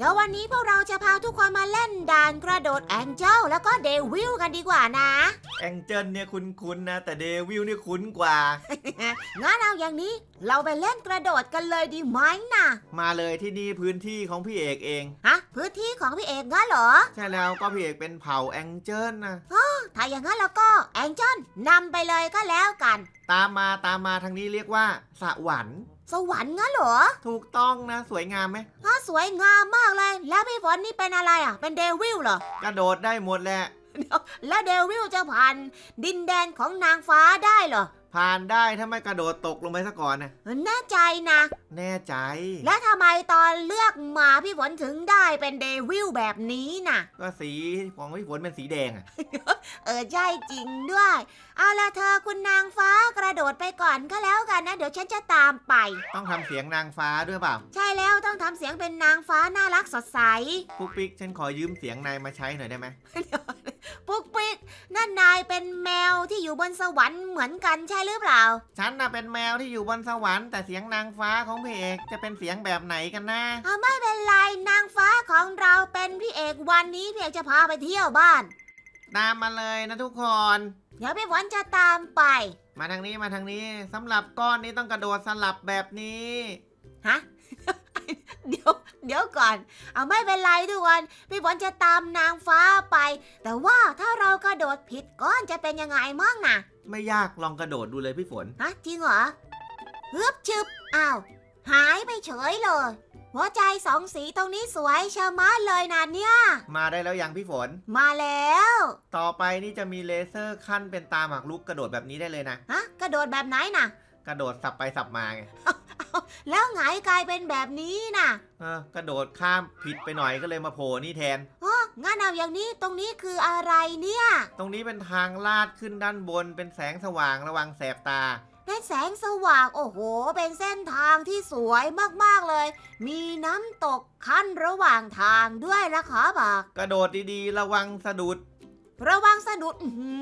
เดี๋ยววันนี้พวกเราจะพาทุกคนมาเล่นด่านกระโดดแองเจิลแล้วก็เดวิลกันดีกว่านะ แองเจิลเนี่ยคุ้นๆนะ แต่เดวิลเนี่ยคุ้นกว่า งั้นเอาอย่างนี้เราไปเล่นกระโดดกันเลยดีไหมนะมาเลยที่นี่พื้นที่ของพี่เอกเอง ฮะพื้นที่ของพี่เอกงั้นเหรอ ใช่แล้วก็พี่เอกเป็นเผ่าแองเจิลนะถ้าอย่างนั้นแล้วก็แองเจิลนำไปเลยก็แล้วกัน ตามมาตามมาทางนี้เรียกว่าสวรรค์ สวรรค์งั้นเหรอถูกต้องนะสวยงามไหมฮะสวยงามมากเลย แล้วพี่ฝนนี่เป็นอะไรอะ เป็นเดวิลเหรอกระโดดได้หมดแหละ แล้วเดวิลจะผ่านดินแดนของนางฟ้าได้เหรอ ผ่านได้ถ้าไม่กระโดดตกลงไปซะก่อนนะแน่ใจนะ แน่ใจ แล้วทำไมตอนเลือกมาพี่ฝนถึงได้เป็นเดวิลแบบนี้น่ะ ก็สีของพี่ฝนเป็นสีแดงอะเออใช่จริงด้วย เอาละเธอคุณนางฟ้ากระโดดไปก่อนก็แล้วกันนะ เดี๋ยวฉันจะตามไป ต้องทำเสียงนางฟ้าด้วยเปล่าใช่แล้วต้องทำเสียงเป็นนางฟ้าน่ารักสดใส ปุ๊กปิ๊กฉันขอยืมเสียงนายมาใช้หน่อยได้ไหม ปุ๊กปิ๊กนั่นนายเป็นแมวที่อยู่บนสวรรค์เหมือนกันใช่หรือเปล่า ฉันน่ะเป็นแมวที่อยู่บนสวรรค์แต่เสียงนางฟ้าของพี่เอกจะเป็นเสียงแบบไหนกันนะเอาไม่เป็นไรนางฟ้าของเราเป็นพี่เอกวันนี้พี่เอกจะพาไปเที่ยวบ้าน ตามมาเลยนะทุกคน เดี๋ยวพี่ฝนจะตามไป มาทางนี้มาทางนี้สำหรับก้อนนี้ต้องกระโดดสลับแบบนี้ ฮะ เดี๋ยวเดี๋ยวก่อน เอาไม่เป็นไรทุกคนพี่ฝนจะตามนางฟ้าไป แต่ว่าถ้าเรากระโดดผิดก้อนจะเป็นยังไงมั่งนะไม่ยากลองกระโดดดูเลยพี่ฝน ฮะจริงเหรอฮึบชึบอ้าวหายไปเฉยเลย หัวใจสองสีตรงนี้สวยชะมัดเลยนะเนี่ยมาได้แล้วยังพี่ฝน มาแล้ว ต่อไปนี่จะมีเลเซอร์ขั้นเป็นตาหมากรุกกระโดดแบบนี้ได้เลยนะ ฮะ กระโดดแบบไหนน่ะกระโดดสับไปสับมาไง แล้วไงกลายเป็นแบบนี้น่ะเออกระโดดข้ามผิดไปหน่อยก็เลยมาโผล่นี่แทนอ๋องั้นเอาอย่างนี้ตรงนี้คืออะไรเนี่ย ตรงนี้เป็นทางลาดขึ้นด้านบน เป็นแสงสว่างระวังแสบตา เป็นแสงสว่างโอ้โห เป็นเส้นทางที่สวยมากๆเลย มีน้ำตกขั้นระหว่างทางด้วยนะขอบอก กระโดดดีๆ ระวังสะดุด ระวังสะดุดอื้อหื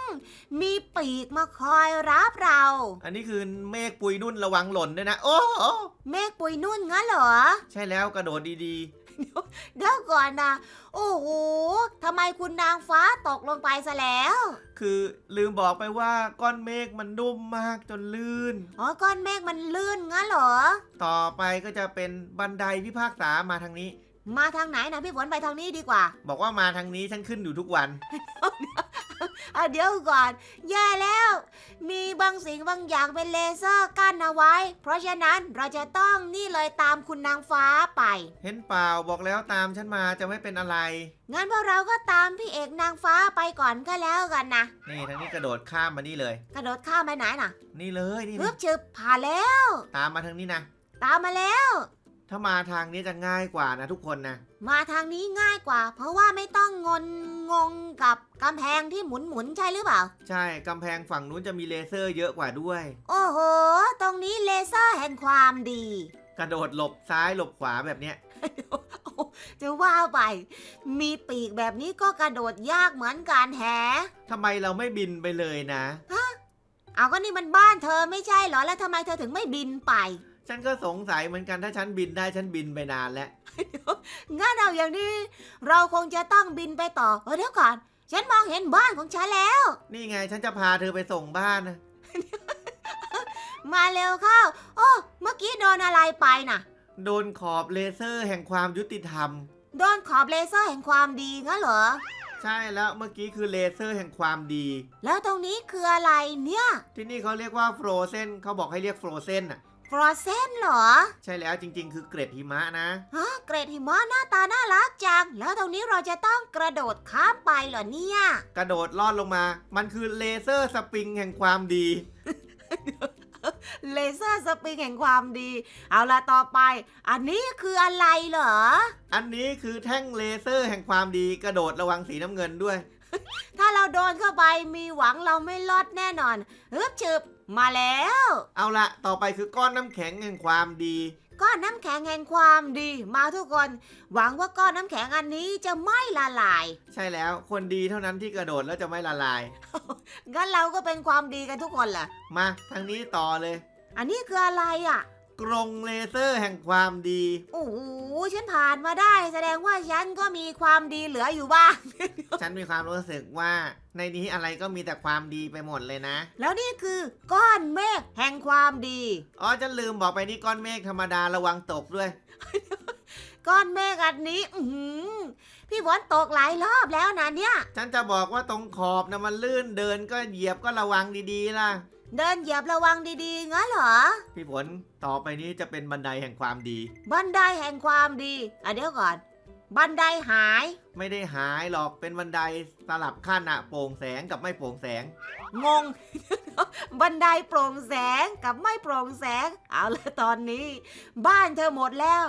อมีปีกมาคอยรับเรา อันนี้คือเมฆปุยนุ่นระวังหล่นด้วยนะ โอ้โหเมฆปุยนุ่นงั้นเหรอ ใช่แล้วกระโดดดีเดี๋ยวก่อนนะโอ้โหทำไมคุณนางฟ้าตกลงไปซะแล้ว ๆ คือลืมบอกไปว่าก้อนเมฆมันนุ่มมากจนลื่น อ๋อ ก้อนเมฆมันลื่นงั้นเหรอ ต่อไปก็จะเป็นบันไดพิพากษามาทางนี้ มาทางไหนนะพี่ฝนไปทางนี้ดีกว่าบอกว่ามาทางนี้ฉันขึ้นอยู่ทุกวัน อะเดี๋ยวก่อน แย่แล้ว มีบางสิ่งบางอย่างเป็นเลเซอร์กั้นเอาไว้ เพราะฉะนั้นเราจะต้องนี่เลยตามคุณนางฟ้าไป เห็นเปล่าบอกแล้วตามฉันมาจะไม่เป็นอะไร งั้นพวกเราก็ตามพี่เอกนางฟ้าไปก่อนก็แล้วกันนะ นี่ทางนี้กระโดดข้ามมานี่เลย กระโดดข้ามไปไหนน่ะนี่เลยนี่ปึ๊นะบชึบผ่านแล้ว ตามมาทางนี้นะ ตามมาแล้ว ถ้ามาทางนี้จะง่ายกว่านะทุกคนนะ มาทางนี้ง่ายกว่า เพราะว่าไม่ต้องงนงงกับกำแพงที่หมุนหมุนๆใช่หรือเปล่า ใช่กำแพงฝั่งนู้นจะมีเลเซอร์เยอะกว่าด้วย โอ้โห ตรงนี้เลเซอร์แห่งความดี กระโดดหลบซ้ายหลบขวาแบบเนี้ย จะว่าไป มีปีกแบบนี้ก็กระโดดยากเหมือนกันแฮะ ทำไมเราไม่บินไปเลยนะ เอาก็นี่มันบ้านเธอไม่ใช่เหรอ แล้วทำไมเธอถึงไม่บินไป ฉันก็สงสัยเหมือนกันถ้าฉันบินได้ฉันบินไปนานแล้ว งั้นเอาอย่างนี้ เราคงจะต้องบินไปต่อเออเดี๋ยวก่อน ฉันมองเห็นบ้านของฉันแล้ว นี่ไงฉันจะพาเธอไปส่งบ้านนะมาเร็วเข้า โอ้เมื่อกี้โดนอะไรไปน่ะ โดนขอบเลเซอร์แห่งความยุติธรรม โดนขอบเลเซอร์แห่งความดีงั้นเหรอ ใช่แล้วเมื่อกี้คือเลเซอร์แห่งความดี แล้วตรงนี้คืออะไรเนี่ย ที่นี่เขาเรียกว่าโฟรเซนเขาบอกให้เรียกโฟรเซนอะ ฟรอเซนเหรอใช่แล้วจริง ๆ คือเกร็ดหิมะนะ ฮะเกรดหิมะหน้าตาน่ารักจัง แล้วตรงนี้เราจะต้องกระโดดข้ามไปเหรอเนี่ย กระโดดลอดลงมา มันคือเลเซอร์สปริงแห่งความดี เลเซอร์สปริงแห่งความดี เอาละต่อไป อันนี้คืออะไรเหรอ อันนี้คือแท่งเลเซอร์แห่งความดี กระโดดระวังสีน้ำเงินด้วย ถ้าเราโดนเข้าไปมีหวังเราไม่รอดแน่นอนฮึบฉึบ มาแล้ว เอาละต่อไปคือก้อนน้ำแข็งแห่งความดี ก้อนน้ำแข็งแห่งความดี มาทุกคน หวังว่าก้อนน้ำแข็งอันนี้จะไม่ละลาย ใช่แล้วคนดีเท่านั้นที่กระโดดแล้วจะไม่ละลาย งั้นเราก็เป็นความดีกันทุกคนแหละมาทางนี้ต่อเลย อันนี้คืออะไรอะ กรงเลเซอร์แห่งความดี โอ้โหฉันผ่านมาได้ แสดงว่าฉันก็มีความดีเหลืออยู่บ้าง ฉันมีความรู้สึกว่าในนี้อะไรก็มีแต่ความดีไปหมดเลยนะ แล้วนี่คือก้อนเมฆแห่งความดี อ๋อฉันลืมบอกไปนี่ก้อนเมฆธรรมดาระวังตกด้วย ก้อนเมฆอันนี้ อือหือพี่ฝนตกหลายรอบแล้วนะเนี่ย ฉันจะบอกว่าตรงขอบนะมันลื่นเดินก็เหยียบก็ระวังดีๆล่ะ เดินเหยียบระวังดีๆงั้นเหรอ พี่ฝนต่อไปนี้จะเป็นบันไดแห่งความดี บันไดแห่งความดีอะเดี๋ยวก่อน บันไดหาย ไม่ได้หายหรอกเป็นบันไดสลับขั้นอะโปร่งแสงกับไม่โปร่งแสง งง บันไดโปร่งแสงกับไม่โปร่งแสง เอาละตอนนี้ บ้านเธอหมดแล้ว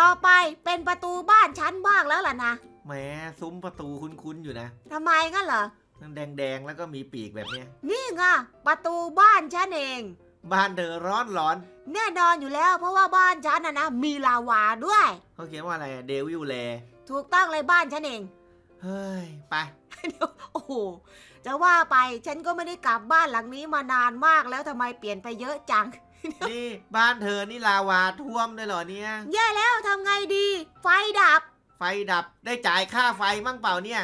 ต่อไปเป็นประตูบ้านฉันบ้างแล้วล่ะนะแหม้ซุ้มประตูคุ้นๆอยู่นะทำไมงั้นเหรอ แดงๆ แล้วก็มีปีกแบบเนี้ย นี่ไงประตูบ้านฉันเอง บ้านเธอร้อนร้อนแน่นอนอยู่แล้ว เพราะว่าบ้านฉันนะนะมีลาวาด้วย เขาเขียนว่าอะไรเดวิลแลถูกต้องเลยบ้านฉันเอง เฮ้ย ไป เดี๋ยวโอ้โหจะว่าไปฉันก็ไม่ได้กลับบ้านหลังนี้มานานมากแล้วทำไมเปลี่ยนไปเยอะจัง นี่บ้านเธอนี่ลาวาท่วมด้วยเหรอเนี่ย แย่แล้วทำไงดี ไฟดับ ไฟดับได้จ่ายค่าไฟมั่งเปล่าเนี่ย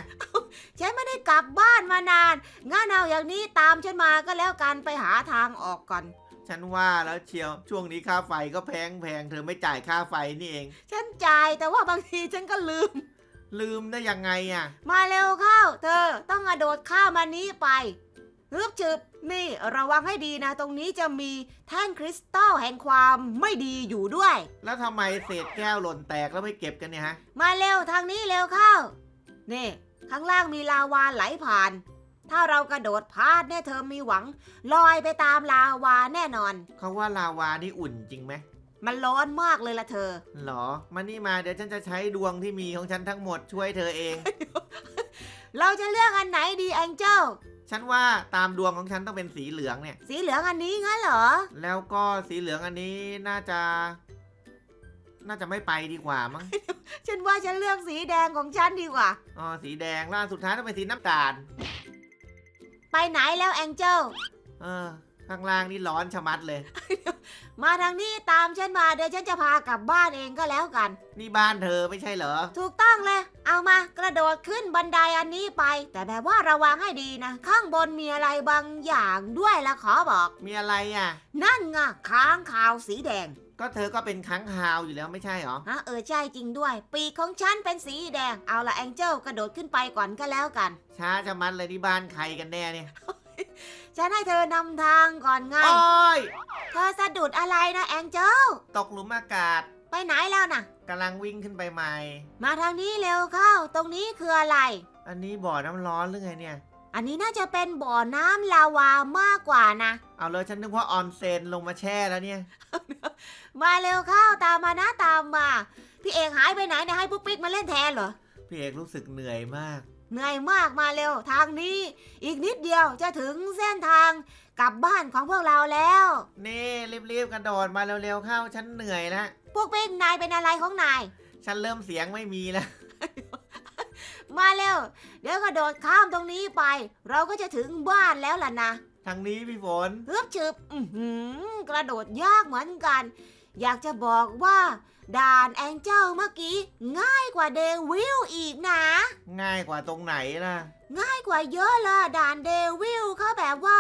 ฉันไม่ได้กลับบ้านมานานงั้นเอาอย่างนี้ตามฉันมาก็แล้วกันไปหาทางออกก่อน ฉันว่าแล้วเชียวช่วงนี้ค่าไฟก็แพงแพงเธอไม่จ่ายค่าไฟนี่เอง ฉันจ่ายแต่ว่าบางทีฉันก็ลืม ลืมได้ยังไงอะ มาเร็วเข้า เธอต้องกระโดดข้ามมานี้ไปฮึบฉึบ นี่ระวังให้ดีนะ ตรงนี้จะมีแท่งคริสตัลแห่งความไม่ดีอยู่ด้วย แล้วทำไมเศษแก้วหล่นแตกแล้วไม่เก็บกันเนี่ยฮะ มาเร็วทางนี้เร็วเข้า นี่ ข้างล่างมีลาวาไหลผ่าน ถ้าเรากระโดดพลาดเนี่ยเธอมีหวัง ลอยไปตามลาวาแน่นอน เขาว่าลาวานี่อุ่นจริงไหมมันร้อนมากเลยล่ะเธอ หรอ มานี่มาเดี๋ยวฉันจะใช้ดวงที่มีของฉันทั้งหมดช่วยเธอเอง เราจะเลือกอันไหนดีแองเจิล ฉันว่าตามดวงของฉันต้องเป็นสีเหลืองเนี่ย สีเหลืองอันนี้งั้นเหรอ แล้วก็สีเหลืองอันนี้น่าจะ น่าจะไม่ไปดีกว่ามั้ง ฉันว่าฉันเลือกสีแดงของฉันดีกว่า อ๋อ สีแดงล่าสุดท้ายต้องเป็นสีน้ำตาล ไปไหนแล้วแองเจิล เออ ข้างล่างนี่ร้อนชะมัดเลย มาทางนี้ตามฉันมาเดี๋ยวฉันจะพากลับบ้านเองก็แล้วกัน นี่บ้านเธอไม่ใช่เหรอ ถูกต้องเลย เอามากระโดดขึ้นบันไดอันนี้ไป แต่แบบว่าระวังให้ดีนะ ข้างบนมีอะไรบางอย่างด้วยละขอบอก มีอะไรอะ นั่นไงค้างคาวสีแดงก็เธอก็เป็นค้างคาวอยู่แล้วไม่ใช่เหรอฮะเออใช่จริงด้วย ปีกของฉันเป็นสีแดง เอาละแองเจิลกระโดดขึ้นไปก่อนก็แล้วกัน ช้าชะมัดเลยที่บ้านใครกันแน่เนี่ย ฉันให้เธอนำทางก่อนไง โอ้ยเธอสะดุดอะไรนะแองเจิล ตกหลุมอากาศไปไหนแล้วนะกำลังวิ่งขึ้นไปใหม่ มาทางนี้เร็วเข้า ตรงนี้คืออะไร อันนี้บ่อน้ำร้อนหรือไงเนี่ย อันนี้น่าจะเป็นบ่อน้ำลาวามากกว่านะ เอาเลยฉันนึกว่าออนเซนลงมาแช่แล้วเนี่ย มาเร็วเข้าตามมานะตามมา พี่เอกหายไปไหนเนี่ยให้ปุ๊กปิ๊กมาเล่นแทนเหรอ พี่เอกรู้สึกเหนื่อยมาก เหนื่อยมากมาเร็วทางนี้ อีกนิดเดียวจะถึงเส้นทางกลับบ้านของพวกเราแล้ว นี่รีบๆกระโดดมาเร็วๆเข้าฉันเหนื่อยแล้วพวกปิ๊กนายเป็นอะไรของนาย ฉันเริ่มเสียงไม่มีแล้ว มาเร็ว เดี๋ยวกระโดดข้ามตรงนี้ไป เราก็จะถึงบ้านแล้วล่ะนะทางนี้พี่ฝนฮึบฉึบอื้อหือกระโดดยากเหมือนกัน อยากจะบอกว่า ด่านแองเจิลเมื่อกี้ง่ายกว่าเดวิลอีกนะ ง่ายกว่าตรงไหนล่ะ ง่ายกว่าเยอะเลยด่านเดวิลเขาแบบว่า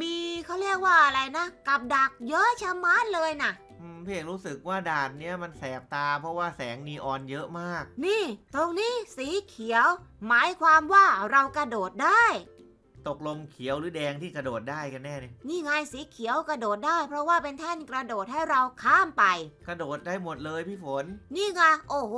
มีเขาเรียกว่าอะไรนะ กับดักเยอะชะมัดเลยนะอืมพี่เอกรู้สึกว่าด่านเนี้ยมันแสบตาเพราะว่าแสงนีออนเยอะมาก นี่ ตรงนี้สีเขียว หมายความว่าเรากระโดดได้ ตกลงเขียวหรือแดงที่กระโดดได้กันแน่เนี่ยนี่ไงสีเขียวกระโดดได้ เพราะว่าเป็นแท่นกระโดดให้เราข้ามไป กระโดดได้หมดเลยพี่ฝน นี่ไงโอ้โห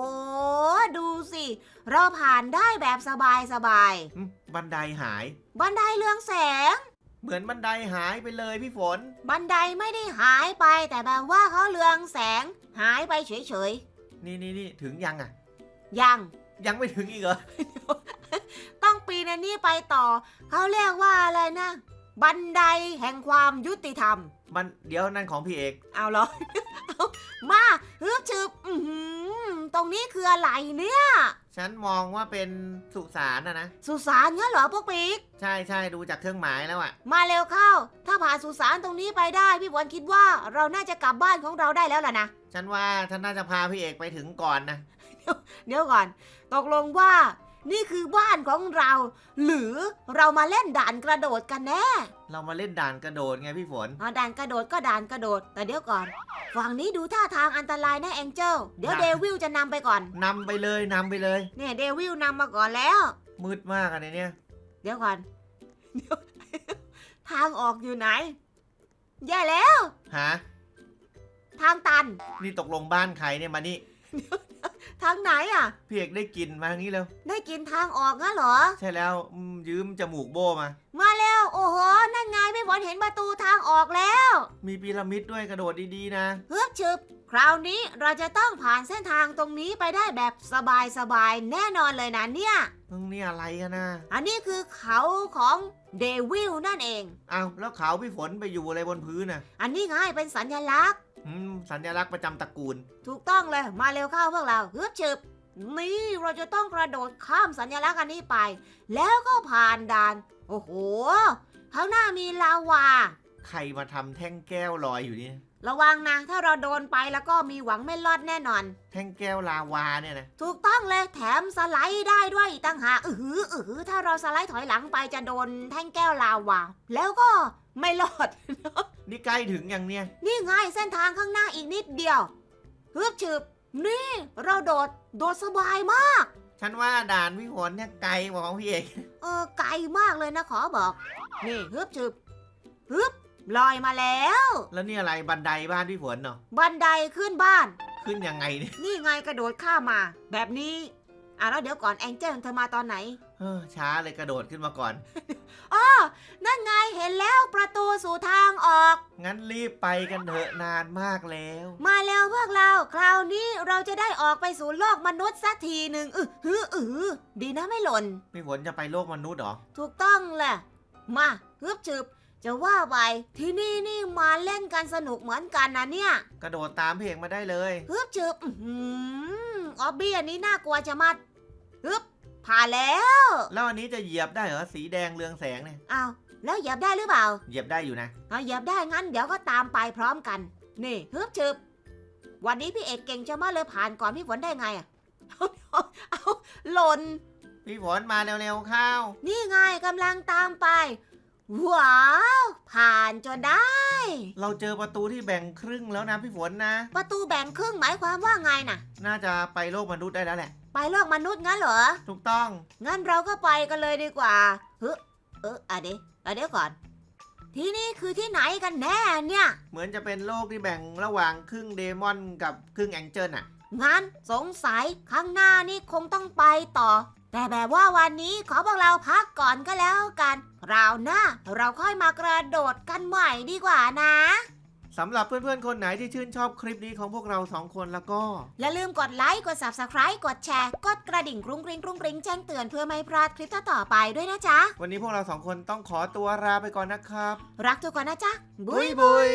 ดูสิ เราผ่านได้แบบสบายสบายอืมบันไดหายๆบันไดเรืองแสง เหมือนบันไดหายไปเลยพี่ฝน บันไดไม่ได้หายไป แต่แบบว่าเขาเรืองแสง หายไปเฉยนี่นี่นี่ถึงยังอะ ๆยัง ยังไม่ถึงอีกเหรอ ต้องปีนอันนี้ไปต่อ เขาเรียกว่าอะไรนะ บันไดแห่งความยุติธรรม มันเดี๋ยวนั่นของพี่เอก เอาเหรอ เอามาฮึบฉึบอือหือมตรงนี้คืออะไรเนี่ย ฉันมองว่าเป็นสุสานนะนะ สุสานเงี้ยเหรอพวกปิ๊ก ใช่ใช่ดูจากเครื่องหมายแล้วอะมาเร็วเข้า ถ้าผ่านสุสานตรงนี้ไปได้ พี่ฝนคิดว่าเราน่าจะกลับบ้านของเราได้แล้วล่ะนะ ฉันว่าฉันน่าจะพาพี่เอกไปถึงก่อนนะ เดี๋ยวก่อน ตกลงว่า นี่คือบ้านของเรา หรือเรามาเล่นด่านกระโดดกันแน่เรามาเล่นด่านกระโดดไงพี่ฝนอ๋อด่านกระโดดก็ด่านกระโดด แต่เดี๋ยวก่อน ฝั่งนี้ดูท่าทางอันตรายนะแองเจิลเดี๋ยวนะเดวิลจะนำไปก่อนนำไปเลยนำไปเลย เนี่ยเดวิลนำมาก่อนแล้ว มืดมากอะในเนี่ยเดี๋ยวก่อนเดี๋ยวทางออกอยู่ไหน แย่แล้วฮะทางตัน นี่ตกลงบ้านใครเนี่ยมานี่ ทางไหนอะ พี่เอกได้กลินมาทางนี้เร็วได้กินทางออกงั้นเหรอ ใช่แล้วอืมยืมจมูกโบมา มาแล้ว โอ้โห นั่นไงพี่ฝนเห็นประตูทางออกแล้ว มีพีระมิดด้วยกระโดดดีๆนะ ฮึบชึบ คราวนี้เราจะต้องผ่านเส้นทางตรงนี้ไปได้แบบสบายๆ แน่นอนเลยนะเนี่ย ตรงนี้อะไรกันนะอันนี้คือเขาของเดวิลนั่นเองเอาแล้วเขาพี่ฝนไปอยู่อะไรบนพื้นน่ะอันนี้ไงเป็นสัญลักษณ์ อืมสัญลักษณ์ประจำตระกูล ถูกต้องเลยมาเร็วเข้าพวกเราฮึบชึบนี่เราจะต้องกระโดดข้ามสัญลักษณ์อันนี้ไป แล้วก็ผ่านด่าน โอ้โหข้างหน้ามีลาวา ใครมาทำแท่งแก้วลอยอยู่นี่ ระวังนะ ถ้าเราโดนไปแล้วก็มีหวังไม่รอดแน่นอน แท่งแก้วลาวาเนี่ยนะ ถูกต้องเลยแถมสไลด์ได้ด้วยอีกตั้งหากอือหืออือหือถ้าเราสไลด์ถอยหลังไปจะโดนแท่งแก้วลาวา แล้วก็ไม่รอด นี่ใกล้ถึงยังเนี่ย นี่ไงเส้นทางข้างหน้าอีกนิดเดียวฮึบฉึบนี่ เราโดดโดดสบายมาก ฉันว่าด่านพี่ฝนเนี่ยไกลกว่าของพี่เอก เออไกลมากเลยนะขอบอก นี่ฮึบฉึบฮึบ ลอยมาแล้ว แล้วนี่อะไรบันไดบ้านพี่ฝนเนาะบันไดขึ้นบ้าน ขึ้นยังไงเนี่ยนี่ไงกระโดดข้ามมา แบบนี้อะแล้วเดี๋ยวก่อนแองเจิลเธอมาตอนไหนเออช้าเลยกระโดดขึ้นมาก่อน อ๋อนั่นไงเห็นแล้วประตูสู่ทางออก งั้นรีบไปกันเถอะนานมากแล้ว มาแล้วพวกเราคราวนี้เราจะได้ออกไปสู่โลกมนุษย์สักทีหนึ่งอือหืออือหือดีนะไม่หล่นพี่ฝนจะไปโลกมนุษย์เหรอ ถูกต้องแหละ มาฮึบฉึบ จะว่าไปที่นี่นี่มาเล่นกันสนุกเหมือนกันนะเนี่ยกระโดดตามพี่เอกมาได้เลยฮึบฉึบอื้อหือออบบี้อันนี้น่ากลัวจะมัดฮึบผ่านแล้วแล้วอันนี้จะเหยียบได้เหรอสีแดงเรืองแสงเนี่ยอ้าวแล้วเหยียบได้หรือเปล่าเหยียบได้อยู่นะเอาเหยียบได้งั้นเดี๋ยวก็ตามไปพร้อมกัน นี่ฮึบฉึบวันนี้พี่เอกเก่งจะมากเลยผ่านก่อนพี่ฝนได้ไงอะเอาเอาเอาหล่นพี่ฝนมาเร็วๆเข้า นี่ไงกำลังตามไป ว้าว ผ่านจนได้ เราเจอประตูที่แบ่งครึ่งแล้วนะพี่ฝนนะ ประตูแบ่งครึ่งหมายความว่าไงน่ะ น่าจะไปโลกมนุษย์ได้แล้วแหละ ไปโลกมนุษย์งั้นเหรอ ถูกต้อง งั้นเราก็ไปกันเลยดีกว่าเฮ้เอออะเดี๋ยวอะเดี๋ยวก่อน ที่นี่คือที่ไหนกันแน่เนี่ย เหมือนจะเป็นโลกที่แบ่งระหว่างครึ่งเดมอนกับครึ่งแองเจิลอะงั้นสงสัยข้างหน้านี่คงต้องไปต่อ แต่แบบว่าวันนี้ขอพวกเราพักก่อนก็แล้วกันคราวหน้าเราค่อยมากระโดดกันใหม่ดีกว่านะ สำหรับเพื่อนๆ คนไหนที่ชื่นชอบคลิปนี้ของพวกเราสองคนแล้วก็ อย่าลืมกดไลค์ กด subscribe กดแชร์ กดกระดิ่งกรุ้งกริ้งกรุ้งกริ้งแจ้งเตือนเพื่อไม่พลาดคลิปต่อๆไปด้วยนะจ๊ะ วันนี้พวกเราสองคนต้องขอตัวลาไปก่อนนะครับ รักทุกคนนะจ๊ะ บุยบุย